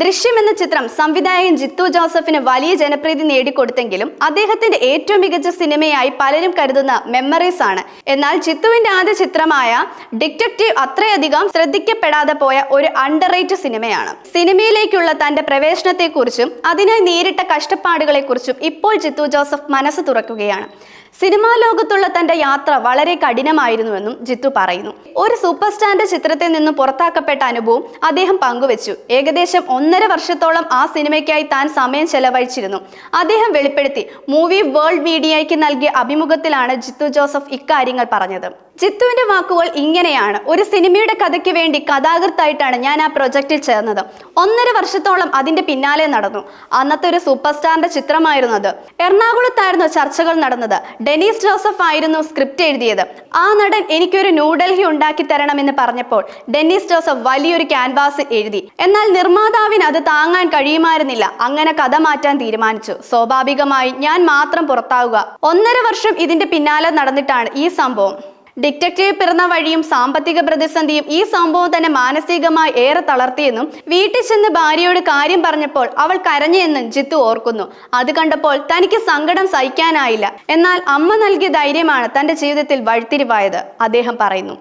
ദൃശ്യം എന്ന ചിത്രം സംവിധായകൻ ജിത്തു ജോസഫിന് വലിയ ജനപ്രീതി നേടിക്കൊടുത്തെങ്കിലും അദ്ദേഹത്തിന്റെ ഏറ്റവും മികച്ച സിനിമയായി പലരും കരുതുന്ന മെമ്മറീസ് ആണ്. എന്നാൽ ജിത്തുവിന്റെ ആദ്യ ചിത്രമായ ഡിറ്റക്റ്റീവ് അത്രയധികം ശ്രദ്ധിക്കപ്പെടാതെ പോയ ഒരു അണ്ടർ സിനിമയാണ്. സിനിമയിലേക്കുള്ള തന്റെ പ്രവേശനത്തെക്കുറിച്ചും അതിനായി നേരിട്ട കഷ്ടപ്പാടുകളെക്കുറിച്ചും ഇപ്പോൾ ജിത്തു ജോസഫ് മനസ്സ് തുറക്കുകയാണ്. സിനിമാ ലോകത്തുള്ള തന്റെ യാത്ര വളരെ കഠിനമായിരുന്നുവെന്നും ജിത്തു പറയുന്നു. ഒരു സൂപ്പർ സ്റ്റാറിന്റെ ചിത്രത്തിൽ നിന്ന് പുറത്താക്കപ്പെട്ട അനുഭവം അദ്ദേഹം പങ്കുവച്ചു. ഏകദേശം ഒന്നര വർഷത്തോളം ആ സിനിമയ്ക്കായി താൻ സമയം ചെലവഴിച്ചിരുന്നു. അദ്ദേഹം വെളിപ്പെടുത്തി മൂവി വേൾഡ് മീഡിയയ്ക്ക് നൽകിയ അഭിമുഖത്തിലാണ് ജിത്തു ജോസഫ് ഇക്കാര്യങ്ങൾ പറഞ്ഞത്. ജിത്തുവിന്റെ വാക്കുകൾ ഇങ്ങനെയാണ്. ഒരു സിനിമയുടെ കഥയ്ക്ക് വേണ്ടി കഥാകൃത്തായിട്ടാണ് ഞാൻ ആ പ്രൊജക്റ്റിൽ ചേർന്നത്. ഒന്നര വർഷത്തോളം അതിന്റെ പിന്നാലെ നടന്നു. അന്നത്തെ ഒരു സൂപ്പർ സ്റ്റാറിന്റെ ചിത്രമായിരുന്നു അത്. എറണാകുളത്തായിരുന്നു ചർച്ചകൾ നടന്നത്. ഡെനീസ് ജോസഫ് ആയിരുന്നു സ്ക്രിപ്റ്റ് എഴുതിയത്. ആ നടൻ എനിക്കൊരു ന്യൂഡൽഹി ഉണ്ടാക്കി തരണമെന്ന് പറഞ്ഞപ്പോൾ ഡെന്നീസ് ജോസഫ് വലിയൊരു ക്യാൻവാസ് എഴുതി. എന്നാൽ നിർമ്മാതാവിന് അത് താങ്ങാൻ കഴിയുമായിരുന്നില്ല. അങ്ങനെ കഥ മാറ്റാൻ തീരുമാനിച്ചു. സ്വാഭാവികമായി ഞാൻ മാത്രം പുറത്താവുക. ഒന്നര വർഷം ഇതിന്റെ പിന്നാലെ നടന്നിട്ടാണ് ഈ സംഭവം. ഡിറ്റക്റ്റീവ് പിറന്ന വഴിയും സാമ്പത്തിക പ്രതിസന്ധിയും ഈ സംഭവം തന്നെ മാനസികമായി ഏറെ തളർത്തിയെന്നും വീട്ടിൽ ചെന്ന് ഭാര്യയോട് കാര്യം പറഞ്ഞപ്പോൾ അവൾ കരഞ്ഞെന്നും ജിത്തു ഓർക്കുന്നു. അത് കണ്ടപ്പോൾ തനിക്ക് സങ്കടം സഹിക്കാനായില്ല. എന്നാൽ അമ്മ നൽകിയ ധൈര്യമാണ് തന്റെ ജീവിതത്തിൽ വഴിത്തിരിവായത് അദ്ദേഹം പറയുന്നു.